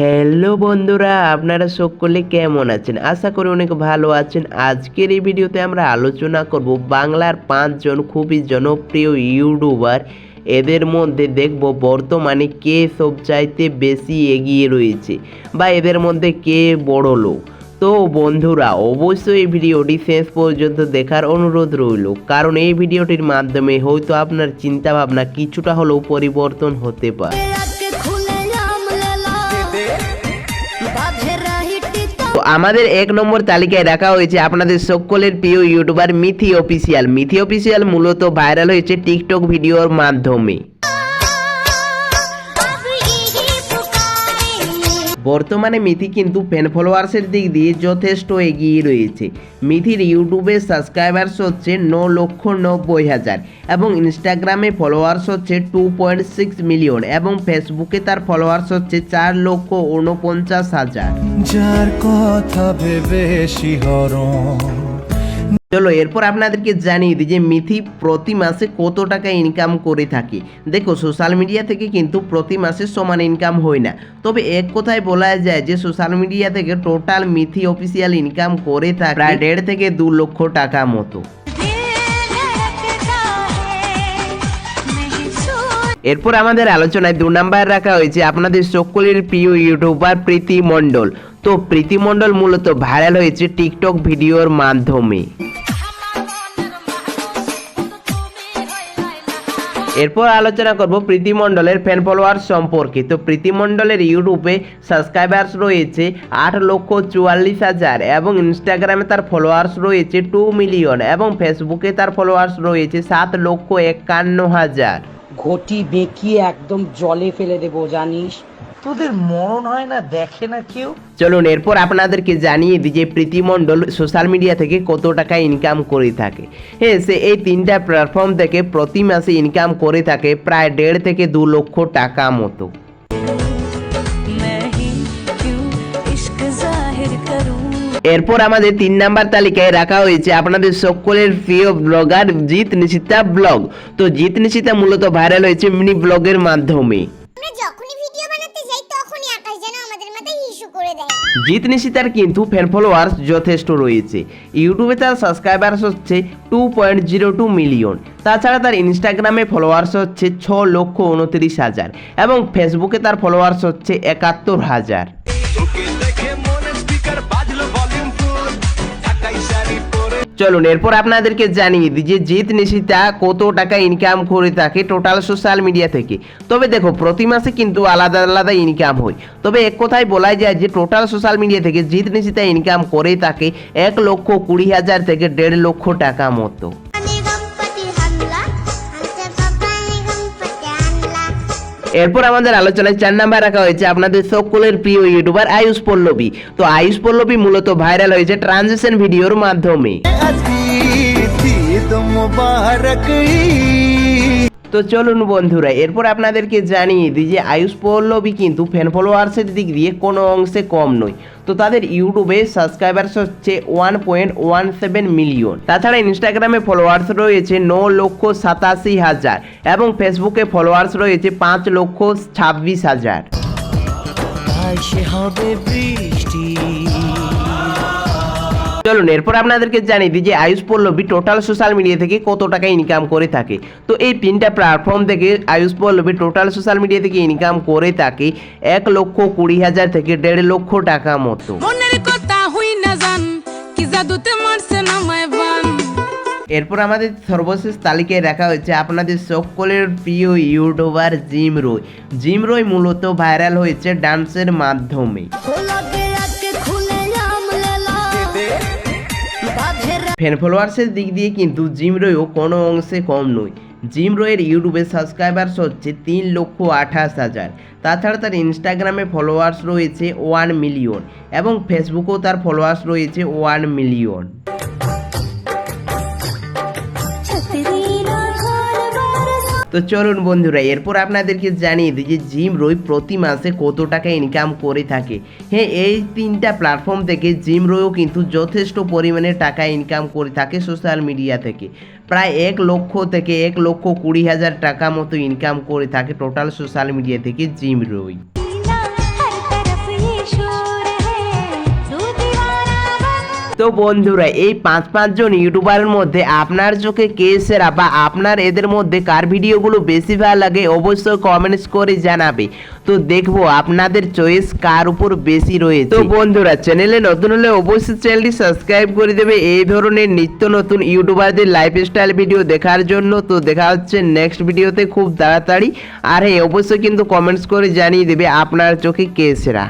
Hello বন্ধুরা, আপনারা সকলে কেমন আছেন? আশা করি অনেক ভালো আছেন। আজকের এই ভিডিওতে আমরা আলোচনা করব বাংলার পাঁচজন খুবই জনপ্রিয় ইউটিউবার। এদের মধ্যে দেখব বর্তমানে কে সবচাইতে বেশি এগিয়ে রয়েছে বা এদের মধ্যে কে বড় লোক। তো বন্ধুরা, অবশ্যই এই ভিডিওটি শেষ পর্যন্ত দেখার অনুরোধ রইল। কারণ এই ভিডিওটির মাধ্যমে হয়তো আপনার চিন্তাভাবনা কিছুটা হলেও পরিবর্তন হতে পারে। আমাদের এক নম্বর তালিকায় রাখা হয়েছে আপনাদের সকলের প্রিয় YouTuber Mithi official Mithi official মূলত ভাইরাল হয়েছে টিকটক ভিডিওর মাধ্যমে। বর্তমানে মিথি কিন্তু ফ্যান ফলোয়ার্সের দিক দিয়ে যথেষ্ট এগিয়ে রয়েছে। মিথির ইউটিউবে সাবস্ক্রাইবার্স হচ্ছে ন লক্ষ নব্বই হাজার এবং ইনস্টাগ্রামে ফলোয়ার্স হচ্ছে টু পয়েন্ট সিক্স মিলিয়ন এবং ফেসবুকে তার ফলোয়ার্স হচ্ছে চার লক্ষ ঊনপঞ্চাশ হাজার। যার কথা ভেবে চলো এরপর আপনাদেরকে জানিয়ে দিই যে মিথি প্রতি মাসে কত টাকা ইনকাম করে থাকে। দেখো সোশ্যাল মিডিয়া থেকে কিন্তু প্রতি মাসে সমান ইনকাম হয় না। তবে এক কথায় বলা যায় যে সোশ্যাল মিডিয়া থেকে টোটাল মিথি অফিসিয়াল ইনকাম করে থাকে প্রায় দেড় থেকে দু লক্ষ টাকা মতো। এরপর আমাদের আলোচনায় দু নাম্বার রাখা হয়েছে আপনাদের সকলের প্রিয় ইউটিউবার প্রীতি মণ্ডল। তো প্রীতি মণ্ডল মূলত ভাইরাল হয়েছে টিকটক ভিডিওর মাধ্যমে। এরপর আলোচনা করব প্রীতিমণ্ডলের ফ্যান ফলোয়ার সম্পর্কে। তো প্রীতিমণ্ডলের ইউটিউবে সাবস্ক্রাইবার্স রয়েছে আট লক্ষ চুয়াল্লিশ হাজার এবং ইনস্টাগ্রামে তার ফলোয়ার্স রয়েছে টু মিলিয়ন এবং ফেসবুকে তার ফলোয়ার্স রয়েছে সাত লক্ষ একান্ন হাজার। ঘটি বেঁকিয়ে একদম জলে ফেলে দেবো, জানিস? তোদের মরণ হয় না, দেখে না কেউ? চলুন, এরপর আপনাদেরকে জানিয়ে দিই যে প্রীতি মণ্ডল সোশ্যাল মিডিয়া থেকে কত টাকা ইনকাম করে থাকে। হ্যাঁ সে এই তিনটা প্ল্যাটফর্ম থেকে প্রতি মাসে ইনকাম করে থাকে প্রায় দেড় থেকে দু লক্ষ টাকা মতো। এরপর আমাদের তিন নাম্বার তালিকায় রাখা হয়েছে আপনাদের সকলের প্রিয় ব্লগার জিৎ নিশিতা ব্লগ। তো জিৎ নিশিতা মূলত ভাইরাল হয়েছে মিনি ব্লগের মাধ্যমে। জিৎ নিশিতার কিন্তু ফ্যান ফলোয়ার্স যথেষ্ট রয়েছে। ইউটিউবে তার সাবস্ক্রাইবার্স হচ্ছে two point zero two million তাছাড়া তার ইনস্টাগ্রামে ফলোয়ার্স হচ্ছে ছ লক্ষ উনত্রিশ হাজার এবং ফেসবুকে তার ফলোয়ার্স হচ্ছে একাত্তর হাজার। চলুন, এরপর আপনাদেরকে জানিয়ে দিই যে জিৎ নিশিতা কত টাকা ইনকাম করে থাকে টোটাল সোশ্যাল মিডিয়া থেকে। তবে দেখো, প্রতি মাসে কিন্তু আলাদা আলাদা ইনকাম হয়। তবে এক কথায় বলা যায় যে টোটাল সোশ্যাল মিডিয়া থেকে জিত নিশিতা ইনকাম করে থাকে এক লক্ষ কুড়ি হাজার থেকে দেড় লক্ষ টাকা মতো। এরপর আমাদের আলোচনায় চার নাম্বার রাখা হয়েছে আপনাদের সকলের প্রিয় ইউটিউবার আয়ুষ পল্লবী। তো আয়ুষ পল্লবী মূলত ভাইরাল হয়েছে ট্রানজেকশন ভিডিওর মাধ্যমে। তো চলুন বন্ধুরা, এরপর আপনাদেরকে জানিয়ে দিই যে আয়ুষ পল্লবী কিন্তু ফ্যান ফলোয়ার্সের দিক দিয়ে কোনো অংশে কম নয়। তো তাদের ইউটিউবে সাবস্ক্রাইবার্স হচ্ছে one point one seven million তাছাড়া ইনস্টাগ্রামে ফলোয়ার্স রয়েছে ন লক্ষ সাতাশি হাজার এবং ফেসবুকে ফলোয়ার্স রয়েছে পাঁচ লক্ষ ছাব্বিশ হাজার। চলুন এরপর আপনাদেরকে জানিয়ে দিই যে Ayush Pallavi total social media থেকে কত টাকা ইনকাম করে থাকে। তো এই তিনটা প্ল্যাটফর্ম থেকে Ayush Pallavi total social media থেকে ইনকাম করে থাকে এক লক্ষ কুড়ি হাজার থেকে দেড় লক্ষ টাকা মতো। এরপর আমাদের সর্বশেষ তালিকায় রাখা হয়েছে আপনাদের সকলের প্রিয় YouTuber Jim Roy. Jim Roy মূলত ভাইরাল হয়েছে ডান্সের মাধ্যমে। ফ্যান ফলোয়ার্সের দিক দিয়ে কিন্তু জিম রয়ও কোনো অংশে কম নয়। জিম রয়ের ইউটিউবে সাবস্ক্রাইবার্স হচ্ছে তিন লক্ষ আঠাশ হাজার। তাছাড়া তার ইনস্টাগ্রামে ফলোয়ার্স রয়েছে ওয়ান মিলিয়ন এবং ফেসবুকেও তার ফলোয়ার্স রয়েছে ওয়ান মিলিয়ন তো চলুন বন্ধুরা, এরপর আপনাদেরকে জানিয়ে দিই যে জিম রয় প্রতি মাসে কত টাকা ইনকাম করে থাকে। হ্যাঁ এই তিনটা প্ল্যাটফর্ম থেকে জিম রয়ও কিন্তু যথেষ্ট পরিমাণে টাকা ইনকাম করে থাকে সোশ্যাল মিডিয়া থেকে। প্রায় এক লক্ষ থেকে এক লক্ষ কুড়ি হাজার টাকা মতো ইনকাম করে থাকে টোটাল সোশ্যাল মিডিয়া থেকে জিম রয় তো বন্ধুরা, এই পাঁচ পাঁচজন ইউটিউবারের মধ্যে আপনার চোখে কে সেরা বা আপনার এদের মধ্যে কার ভিডিওগুলো বেশি ভালো লাগে অবশ্যই কমেন্টস করে জানাবে। তো দেখব আপনাদের চয়েস কার উপর বেশি রয়েছে। তো বন্ধুরা চ্যানেলে নতুন হলে অবশ্যই চ্যানেলটি সাবস্ক্রাইব করে দেবে। এই ধরনের নিত্য নতুন ইউটিউবারদের লাইফস্টাইল ভিডিও দেখার জন্য। তো দেখা হচ্ছে নেক্সট ভিডিওতে খুব তাড়াতাড়ি। আর হ্যাঁ অবশ্যই কিন্তু কমেন্টস করে জানিয়ে দেবে আপনার চোখে কে সেরা।